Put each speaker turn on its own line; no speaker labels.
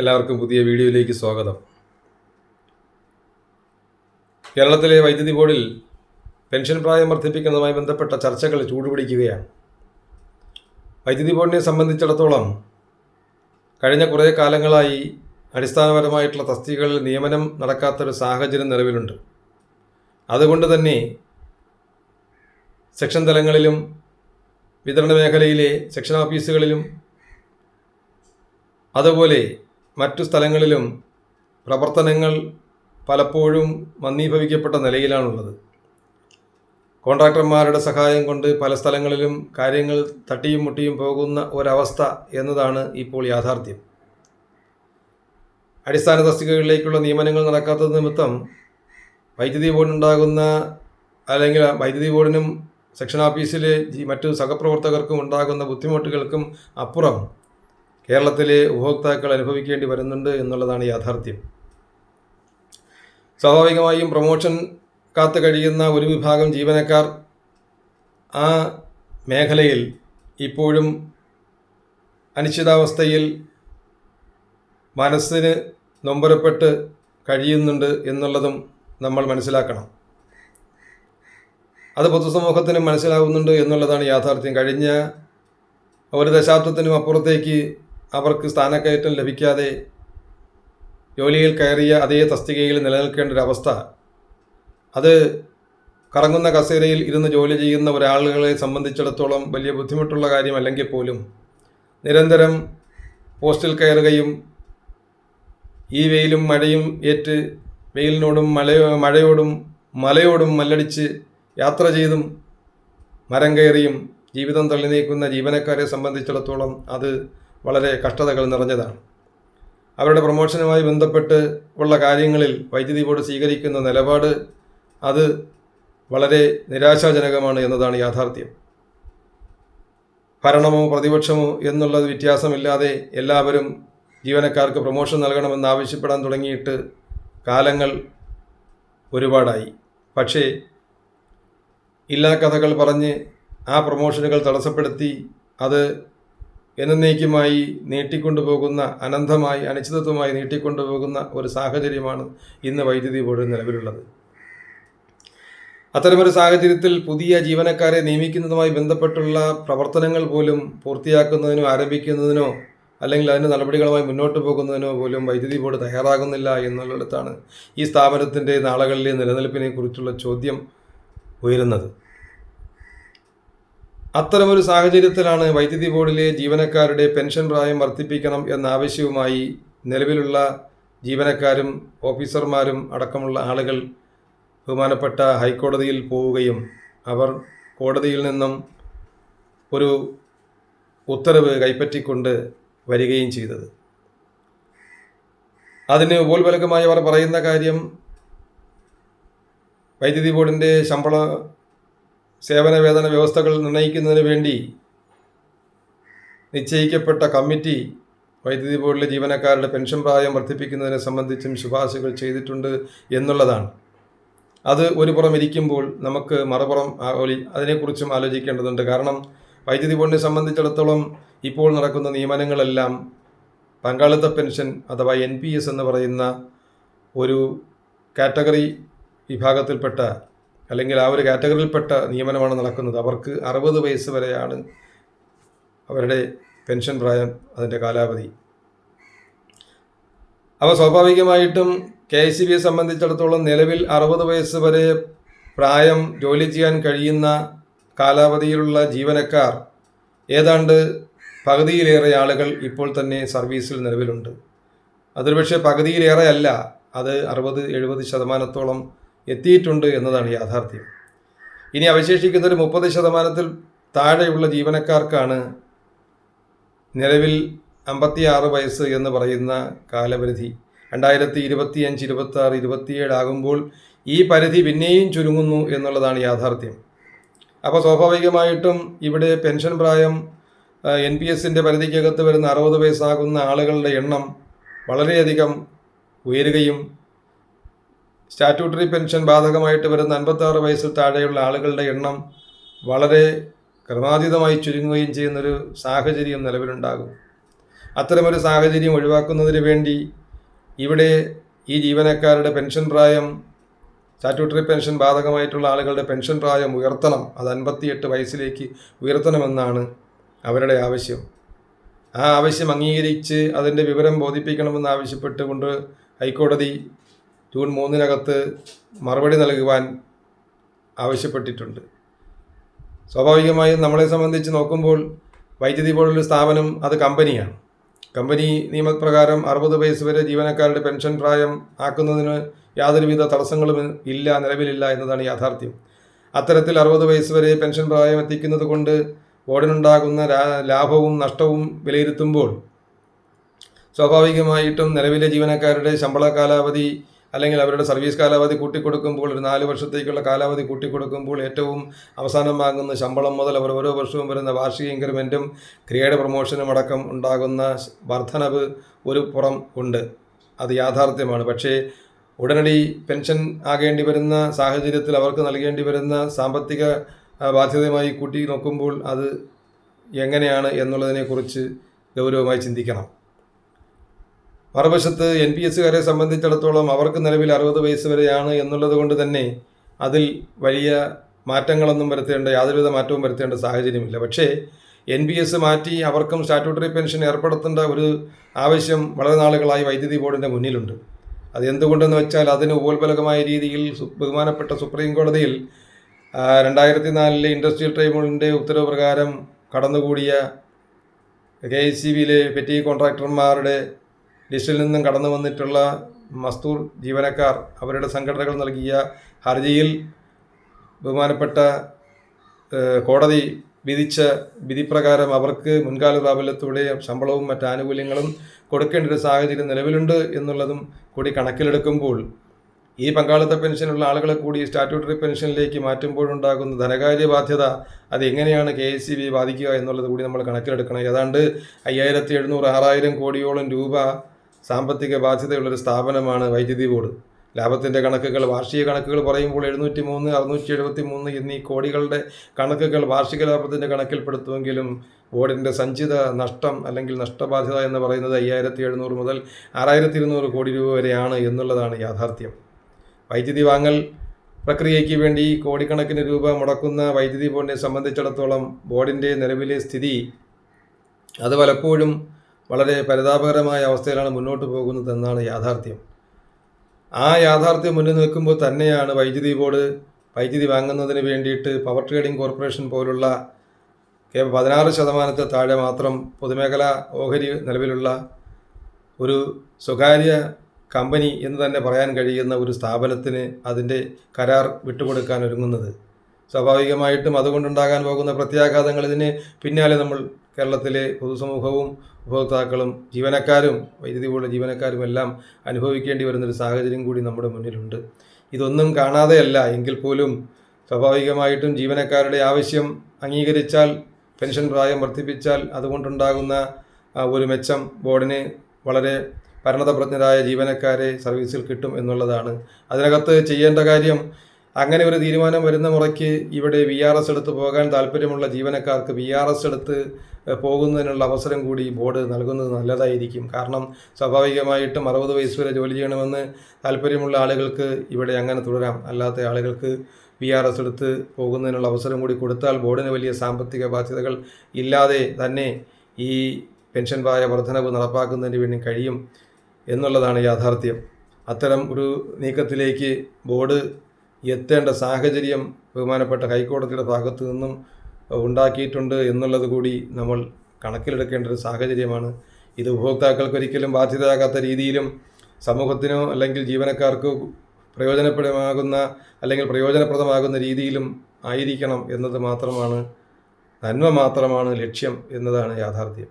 എല്ലാവർക്കും പുതിയ വീഡിയോയിലേക്ക് സ്വാഗതം. കേരളത്തിലെ വൈദ്യുതി ബോർഡിൽ പെൻഷൻ പ്രായം വർദ്ധിപ്പിക്കുന്നതുമായി ബന്ധപ്പെട്ട ചർച്ചകൾ ചൂടുപിടിക്കുകയാണ്. വൈദ്യുതി ബോർഡിനെ സംബന്ധിച്ചിടത്തോളം കഴിഞ്ഞ കുറേ കാലങ്ങളായി അടിസ്ഥാനപരമായിട്ടുള്ള തസ്തികകളിൽ നിയമനം നടക്കാത്തൊരു സാഹചര്യം നിലവിലുണ്ട്. അതുകൊണ്ട് തന്നെ സെക്ഷൻ തലങ്ങളിലും വിതരണ മേഖലയിലെ സെക്ഷൻ ഓഫീസുകളിലും അതുപോലെ മറ്റു സ്ഥലങ്ങളിലും പ്രവർത്തനങ്ങൾ പലപ്പോഴും മന്ദീഭവിക്കപ്പെട്ട നിലയിലാണുള്ളത്. കോൺട്രാക്ടർമാരുടെ സഹായം കൊണ്ട് പല സ്ഥലങ്ങളിലും കാര്യങ്ങൾ തട്ടിയും മുട്ടിയും പോകുന്ന ഒരവസ്ഥ എന്നതാണ് ഇപ്പോൾ യാഥാർത്ഥ്യം. അടിസ്ഥാന തസ്തികകളിലേക്കുള്ള നിയമനങ്ങൾ നടക്കാത്തത് നിമിത്തം വൈദ്യുതി ബോർഡിനുണ്ടാകുന്ന അല്ലെങ്കിൽ വൈദ്യുതി ബോർഡിനും സെക്ഷൻ ഓഫീസിലെ മറ്റു സഹപ്രവർത്തകർക്കും ഉണ്ടാകുന്ന ബുദ്ധിമുട്ടുകൾക്കും അപ്പുറം കേരളത്തിലെ ഉപഭോക്താക്കൾ അനുഭവിക്കേണ്ടി വരുന്നുണ്ട് എന്നുള്ളതാണ് യാഥാർത്ഥ്യം. സ്വാഭാവികമായും പ്രൊമോഷൻ കാത്തു കഴിയുന്ന ഒരു വിഭാഗം ജീവനക്കാർ ആ മേഖലയിൽ ഇപ്പോഴും അനിശ്ചിതാവസ്ഥയിൽ മനസ്സിന് നൊമ്പരപ്പെട്ട് കഴിയുന്നുണ്ട് എന്നുള്ളതും നമ്മൾ മനസ്സിലാക്കണം. അത് പൊതുസമൂഹത്തിനും മനസ്സിലാവുന്നുണ്ട് എന്നുള്ളതാണ് യാഥാർത്ഥ്യം. കഴിഞ്ഞ ഒരു ദശാബ്ദത്തിനും അപ്പുറത്തേക്ക് അവർക്ക് സ്ഥാനക്കയറ്റം ലഭിക്കാതെ ജോലിയിൽ കയറിയ അതേ തസ്തികയിൽ നിലനിൽക്കേണ്ട ഒരു അവസ്ഥ. അത് കറങ്ങുന്ന കസേരയിൽ ഇരുന്ന് ജോലി ചെയ്യുന്ന ഒരാളുകളെ സംബന്ധിച്ചിടത്തോളം വലിയ ബുദ്ധിമുട്ടുള്ള കാര്യമല്ലെങ്കിൽ പോലും. നിരന്തരം പോസ്റ്റിൽ കയറുകയും ഈ വെയിലും മഴയും ഏറ്റ് വെയിലിനോടും മഴയോ മഴയോടും മലയോടും മല്ലടിച്ച് യാത്ര ചെയ്തും മരം കയറിയും ജീവിതം തള്ളി നീക്കുന്ന ജീവനക്കാരെ സംബന്ധിച്ചിടത്തോളം അത് വളരെ കഷ്ടതകൾ നിറഞ്ഞതാണ്. അവരുടെ പ്രൊമോഷനുമായി ബന്ധപ്പെട്ട് ഉള്ള കാര്യങ്ങളിൽ വൈദ്യുതി ബോർഡ് സ്വീകരിക്കുന്ന നിലപാട് അത് വളരെ നിരാശാജനകമാണ് എന്നതാണ് യാഥാർത്ഥ്യം. ഭരണമോ പ്രതിപക്ഷമോ എന്നുള്ളത് വ്യത്യാസമില്ലാതെ എല്ലാവരും ജീവനക്കാർക്ക് പ്രൊമോഷൻ നൽകണമെന്ന് ആവശ്യപ്പെടാൻ തുടങ്ങിയിട്ട് കാലങ്ങൾ ഒരുപാടായി. പക്ഷേ ഇല്ലാ കഥകൾ പറഞ്ഞ് ആ പ്രൊമോഷനുകൾ തടസ്സപ്പെടുത്തി അത് എന്നേക്കുമായി നീട്ടിക്കൊണ്ടുപോകുന്ന അനന്തമായി അനിശ്ചിതത്വമായി നീട്ടിക്കൊണ്ടുപോകുന്ന ഒരു സാഹചര്യമാണ് ഇന്ന് വൈദ്യുതി ബോർഡ് നിലവിലുള്ളത്. അത്തരമൊരു സാഹചര്യത്തിൽ പുതിയ ജീവനക്കാരെ നിയമിക്കുന്നതുമായി ബന്ധപ്പെട്ടുള്ള പ്രവർത്തനങ്ങൾ പോലും പൂർത്തിയാക്കുന്നതിനോ ആരംഭിക്കുന്നതിനോ അല്ലെങ്കിൽ അതിന് നടപടികളുമായി മുന്നോട്ട് പോകുന്നതിനോ പോലും വൈദ്യുതി ബോർഡ് തയ്യാറാകുന്നില്ല എന്നുള്ളിടത്താണ് ഈ സ്ഥാപനത്തിന്റെ നാളുകളിലെ നിലനിൽപ്പിനെ കുറിച്ചുള്ള ചോദ്യം ഉയരുന്നത്. അത്തരമൊരു സാഹചര്യത്തിലാണ് വൈദ്യുതി ബോർഡിലെ ജീവനക്കാരുടെ പെൻഷൻ പ്രായം വർദ്ധിപ്പിക്കണം എന്ന ആവശ്യവുമായി നിലവിലുള്ള ജീവനക്കാരും ഓഫീസർമാരും അടക്കമുള്ള ആളുകൾ ബഹുമാനപ്പെട്ട ഹൈക്കോടതിയിൽ പോവുകയും അവർ കോടതിയിൽ നിന്നും ഒരു ഉത്തരവ് കൈപ്പറ്റിക്കൊണ്ട് വരികയും ചെയ്തത്. അതിന് ഉപോത്ബലകമായി അവർ പറയുന്ന കാര്യം വൈദ്യുതി ബോർഡിന്റെ ശമ്പള സേവന വേതന വ്യവസ്ഥകൾ നിർണയിക്കുന്നതിന് വേണ്ടി നിശ്ചയിക്കപ്പെട്ട കമ്മിറ്റി വൈദ്യുതി ബോർഡിലെ ജീവനക്കാരുടെ പെൻഷൻ പ്രായം വർദ്ധിപ്പിക്കുന്നതിനെ സംബന്ധിച്ചും ശുപാർശകൾ ചെയ്തിട്ടുണ്ട് എന്നുള്ളതാണ്. അത് ഒരു പുറം ഇരിക്കുമ്പോൾ നമുക്ക് മറുപുറം അതിനെക്കുറിച്ചും ആലോചിക്കേണ്ടതുണ്ട്. കാരണം വൈദ്യുതി ബോർഡിനെ സംബന്ധിച്ചിടത്തോളം ഇപ്പോൾ നടക്കുന്ന നിയമനങ്ങളെല്ലാം പങ്കാളിത്ത പെൻഷൻ അഥവാ എൻ പി എസ് എന്ന് പറയുന്ന ഒരു കാറ്റഗറി വിഭാഗത്തിൽപ്പെട്ട അല്ലെങ്കിൽ ആ ഒരു കാറ്റഗറിയിൽപ്പെട്ട നിയമനമാണ് നടക്കുന്നത്. അവർക്ക് അറുപത് വയസ്സ് വരെയാണ് അവരുടെ പെൻഷൻ പ്രായം അതിന്റെ കാലാവധി. അവ സ്വാഭാവികമായിട്ടും കെ എസ് സി ബിയെ സംബന്ധിച്ചിടത്തോളം നിലവിൽ അറുപത് വയസ്സ് വരെ പ്രായം ജോലി ചെയ്യാൻ കഴിയുന്ന കാലാവധിയിലുള്ള ജീവനക്കാർ ഏതാണ്ട് പകുതിയിലേറെ ആളുകൾ ഇപ്പോൾ തന്നെ സർവീസിൽ നിലവിലുണ്ട്. അതൊരുപക്ഷെ പകുതിയിലേറെ അല്ല അത് അറുപത് എഴുപത് ശതമാനത്തോളം എത്തിയിട്ടുണ്ട് എന്നതാണ് യാഥാർത്ഥ്യം. ഇനി അവശേഷിക്കുന്ന ഒരു മുപ്പത് ശതമാനത്തിൽ താഴെയുള്ള ജീവനക്കാർക്കാണ് നിലവിൽ അമ്പത്തിയാറ് വയസ്സ് എന്ന് പറയുന്ന കാലപരിധി. രണ്ടായിരത്തി ഇരുപത്തി അഞ്ച് ഇരുപത്തി ആറ് ഇരുപത്തിയേഴ് ആകുമ്പോൾ ഈ പരിധി പിന്നെയും ചുരുങ്ങുന്നു എന്നുള്ളതാണ് യാഥാർത്ഥ്യം. അപ്പോൾ സ്വാഭാവികമായിട്ടും ഇവിടെ പെൻഷൻ പ്രായം എൻ പി എസിന്റെ പരിധിക്കകത്ത് വരുന്ന അറുപത് വയസ്സാകുന്ന ആളുകളുടെ എണ്ണം വളരെയധികം ഉയരുകയും സ്റ്റാറ്റ്യൂട്ടറി പെൻഷൻ ബാധകമായിട്ട് വരുന്ന അൻപത്താറ് വയസ്സിൽ താഴെയുള്ള ആളുകളുടെ എണ്ണം വളരെ ക്രമാതീതമായി ചുരുങ്ങുകയും ചെയ്യുന്നൊരു സാഹചര്യം നിലവിലുണ്ടാകും. അത്തരമൊരു സാഹചര്യം ഒഴിവാക്കുന്നതിന് വേണ്ടി ഇവിടെ ഈ ജീവനക്കാരുടെ പെൻഷൻ പ്രായം സ്റ്റാറ്റ്യൂട്ടറി പെൻഷൻ ബാധകമായിട്ടുള്ള ആളുകളുടെ പെൻഷൻ പ്രായം ഉയർത്തണം അത് അൻപത്തിയെട്ട് വയസ്സിലേക്ക് ഉയർത്തണമെന്നാണ് അവരുടെ ആവശ്യം. ആ ആവശ്യം അംഗീകരിച്ച് അതിന്റെ വിവരം ബോധിപ്പിക്കണമെന്ന് ആവശ്യപ്പെട്ടുകൊണ്ട് ഹൈക്കോടതി ജൂൺ മൂന്നിനകത്ത് മറുപടി നൽകുവാൻ ആവശ്യപ്പെട്ടിട്ടുണ്ട്. സ്വാഭാവികമായും നമ്മളെ സംബന്ധിച്ച് നോക്കുമ്പോൾ വൈദ്യുതി പോലുള്ള സ്ഥാപനം അത് കമ്പനിയാണ്. കമ്പനി നിയമപ്രകാരം അറുപത് വയസ്സ് വരെ ജീവനക്കാരുടെ പെൻഷൻ പ്രായം ആക്കുന്നതിന് യാതൊരുവിധ തടസ്സങ്ങളും ഇല്ല നിലവിലില്ല എന്നതാണ് യാഥാർത്ഥ്യം. അത്തരത്തിൽ അറുപത് വയസ്സ് വരെ പെൻഷൻ പ്രായം എത്തിക്കുന്നത് കൊണ്ട് ബോർഡിനുണ്ടാകുന്ന ലാഭവും നഷ്ടവും വിലയിരുത്തുമ്പോൾ സ്വാഭാവികമായിട്ടും നിലവിലെ ജീവനക്കാരുടെ ശമ്പള കാലാവധി അല്ലെങ്കിൽ അവരുടെ സർവീസ് കാലാവധി കൂട്ടിക്കൊടുക്കുമ്പോൾ ഒരു നാല് വർഷത്തേക്കുള്ള കാലാവധി കൂട്ടിക്കൊടുക്കുമ്പോൾ ഏറ്റവും അവസാനം വാങ്ങുന്ന ശമ്പളം മുതൽ അവർ ഓരോ വർഷവും വരുന്ന വാർഷിക ഇൻക്രിമെന്റും ക്രിയേഡ് പ്രൊമോഷനും അടക്കം ഉണ്ടാകുന്ന വർധനവ് ഒരു പുറം ഉണ്ട്. അത് യാഥാർത്ഥ്യമാണ്. പക്ഷേ ഉടനടി പെൻഷൻ ആകേണ്ടി വരുന്ന സാഹചര്യത്തിൽ അവർക്ക് നൽകേണ്ടി വരുന്ന സാമ്പത്തിക ബാധ്യതയുമായി കൂട്ടി നോക്കുമ്പോൾ അത് എങ്ങനെയാണ് എന്നുള്ളതിനെക്കുറിച്ച് ഗൗരവമായി ചിന്തിക്കണം. മറുവശത്ത് എൻ പി എസ്സുകാരെ സംബന്ധിച്ചിടത്തോളം അവർക്ക് നിലവിൽ അറുപത് വയസ്സ് വരെയാണ് എന്നുള്ളത് കൊണ്ട് തന്നെ അതിൽ വലിയ മാറ്റങ്ങളൊന്നും വരുത്തേണ്ട യാതൊരുവിധ മാറ്റവും വരുത്തേണ്ട സാഹചര്യമില്ല. പക്ഷേ എൻ പി എസ് മാറ്റി അവർക്കും സ്റ്റാറ്റ്യൂട്ടറി പെൻഷൻ ഏർപ്പെടുത്തേണ്ട ഒരു ആവശ്യം വളരെ നാളുകളായി വൈദ്യുതി ബോർഡിന്റെ മുന്നിലുണ്ട്. അത് എന്തുകൊണ്ടെന്ന് വെച്ചാൽ അതിന് ഉപോത്ബലകമായ രീതിയിൽ ബഹുമാനപ്പെട്ട സുപ്രീം കോടതിയിൽ രണ്ടായിരത്തി നാലിലെ ഇൻഡസ്ട്രിയൽ ട്രൈബ്യൂണലിന്റെ ഉത്തരവ് പ്രകാരം കടന്നുകൂടിയ കെ എസ് സി ബിയിലെ പെറ്റി കോൺട്രാക്ടർമാരുടെ ലിസ്റ്റിൽ നിന്നും കടന്നു വന്നിട്ടുള്ള മസ്തൂർ ജീവനക്കാർ അവരുടെ സംഘടനകൾ നൽകിയ ഹർജിയിൽ ബഹുമാനപ്പെട്ട കോടതി വിധിച്ച വിധിപ്രകാരം അവർക്ക് മുൻകാല പ്രാബല്യത്തോടെ ശമ്പളവും മറ്റ് ആനുകൂല്യങ്ങളും കൊടുക്കേണ്ട ഒരു സാഹചര്യം നിലവിലുണ്ട് എന്നുള്ളതും കൂടി കണക്കിലെടുക്കുമ്പോൾ ഈ പങ്കാളിത്ത പെൻഷനുള്ള ആളുകളെ കൂടി സ്റ്റാറ്റ്യൂട്ടറി പെൻഷനിലേക്ക് മാറ്റുമ്പോഴുണ്ടാകുന്ന ധനകാര്യ ബാധ്യത അത് എങ്ങനെയാണ് കെ എസ് സി ബി ബാധിക്കുക എന്നുള്ളത് കൂടി നമ്മൾ കണക്കിലെടുക്കണം. ഏതാണ്ട് അയ്യായിരത്തി എഴുന്നൂറ് ആറായിരം കോടിയോളം രൂപ സാമ്പത്തിക ബാധ്യതയുള്ളൊരു സ്ഥാപനമാണ് വൈദ്യുതി ബോർഡ്. ലാഭത്തിന്റെ കണക്കുകൾ വാർഷിക കണക്കുകൾ പറയുമ്പോൾ എഴുന്നൂറ്റി മൂന്ന് അറുന്നൂറ്റി എഴുപത്തി മൂന്ന് എന്നീ കോടികളുടെ കണക്കുകൾ വാർഷിക ലാഭത്തിന്റെ കണക്കിൽപ്പെടുത്തുമെങ്കിലും ബോർഡിന്റെ സഞ്ചിത നഷ്ടം അല്ലെങ്കിൽ നഷ്ടബാധ്യത എന്ന് പറയുന്നത് അയ്യായിരത്തി എഴുന്നൂറ് മുതൽ ആറായിരത്തി ഇരുന്നൂറ് കോടി രൂപ വരെയാണ് എന്നുള്ളതാണ് യാഥാർത്ഥ്യം. വൈദ്യുതി വാങ്ങൽ പ്രക്രിയയ്ക്ക് വേണ്ടി കോടിക്കണക്കിന് രൂപ മുടക്കുന്ന വൈദ്യുതി ബോർഡിനെ സംബന്ധിച്ചിടത്തോളം ബോർഡിന്റെ നിലവിലെ സ്ഥിതി അത് പലപ്പോഴും വളരെ പരിതാപകരമായ അവസ്ഥയിലാണ് മുന്നോട്ട് പോകുന്നതെന്നാണ് യാഥാർത്ഥ്യം. ആ യാഥാർത്ഥ്യം മുന്നിൽ നിൽക്കുമ്പോൾ തന്നെയാണ് വൈദ്യുതി ബോർഡ് വൈദ്യുതി വാങ്ങുന്നതിന് വേണ്ടിയിട്ട് പവർ ട്രേഡിംഗ് കോർപ്പറേഷൻ പോലുള്ള പതിനാറ് ശതമാനത്തിൽ താഴെ മാത്രം പൊതുമേഖലാ ഓഹരി നിലവിലുള്ള ഒരു സ്വകാര്യ കമ്പനി എന്ന് തന്നെ പറയാൻ കഴിയുന്ന ഒരു സ്ഥാപനത്തിന് അതിന്റെ കരാർ വിട്ടുകൊടുക്കാൻ ഒരുങ്ങുന്നത്. സ്വാഭാവികമായിട്ടും അതുകൊണ്ടുണ്ടാകാൻ പോകുന്ന പ്രത്യാഘാതങ്ങൾ ഇതിന് പിന്നാലെ നമ്മൾ കേരളത്തിലെ പൊതുസമൂഹവും ഉപഭോക്താക്കളും ജീവനക്കാരും വൈദ്യുതി ബോർഡ് ജീവനക്കാരും എല്ലാം അനുഭവിക്കേണ്ടി വരുന്നൊരു സാഹചര്യം കൂടി നമ്മുടെ മുന്നിലുണ്ട്. ഇതൊന്നും കാണാതെയല്ല എങ്കിൽ പോലും സ്വാഭാവികമായിട്ടും ജീവനക്കാരുടെ ആവശ്യം അംഗീകരിച്ചാൽ പെൻഷൻ പ്രായം വർദ്ധിപ്പിച്ചാൽ അതുകൊണ്ടുണ്ടാകുന്ന ഒരു മെച്ചം ബോർഡിന് വളരെ ഭരണതപ്രജ്ഞരായ ജീവനക്കാരെ സർവീസിൽ കിട്ടും എന്നുള്ളതാണ്. അതിനകത്ത് ചെയ്യേണ്ട കാര്യം അങ്ങനെ ഒരു തീരുമാനം വരുന്ന മുറയ്ക്ക് ഇവിടെ വി ആർ എസ് എടുത്ത് പോകാൻ താല്പര്യമുള്ള ജീവനക്കാർക്ക് വി ആർ എസ് എടുത്ത് പോകുന്നതിനുള്ള അവസരം കൂടി ബോർഡ് നൽകുന്നത് നല്ലതായിരിക്കും. കാരണം സ്വാഭാവികമായിട്ടും അറുപത് വയസ്സ് വരെ ജോലി ചെയ്യണമെന്ന് താല്പര്യമുള്ള ആളുകൾക്ക് ഇവിടെ അങ്ങനെ തുടരാം. അല്ലാത്ത ആളുകൾക്ക് വി ആർ എസ് എടുത്ത് പോകുന്നതിനുള്ള അവസരം കൂടി കൊടുത്താൽ ബോർഡിന് വലിയ സാമ്പത്തിക ബാധ്യതകൾ ഇല്ലാതെ തന്നെ ഈ പെൻഷൻ പായ വർധനവ് നടപ്പാക്കുന്നതിന് വേണ്ടി കഴിയും എന്നുള്ളതാണ് യാഥാർത്ഥ്യം. അത്തരം ഒരു നീക്കത്തിലേക്ക് ബോർഡ് എത്തേണ്ട സാഹചര്യം ബഹുമാനപ്പെട്ട ഹൈക്കോടതിയുടെ ഭാഗത്തു നിന്നും ഉണ്ടാക്കിയിട്ടുണ്ട് എന്നുള്ളത് കൂടി നമ്മൾ കണക്കിലെടുക്കേണ്ട ഒരു സാഹചര്യമാണ്. ഇത് ഉപഭോക്താക്കൾക്ക് ഒരിക്കലും ബാധ്യതയാകാത്ത രീതിയിലും സമൂഹത്തിനോ അല്ലെങ്കിൽ ജീവനക്കാർക്കോ പ്രയോജനപ്രദമാകുന്ന അല്ലെങ്കിൽ പ്രയോജനപ്രദമാകുന്ന രീതിയിലും ആയിരിക്കണം എന്നത് മാത്രമാണ് നന്മ മാത്രമാണ് ലക്ഷ്യം എന്നതാണ് യാഥാർത്ഥ്യം.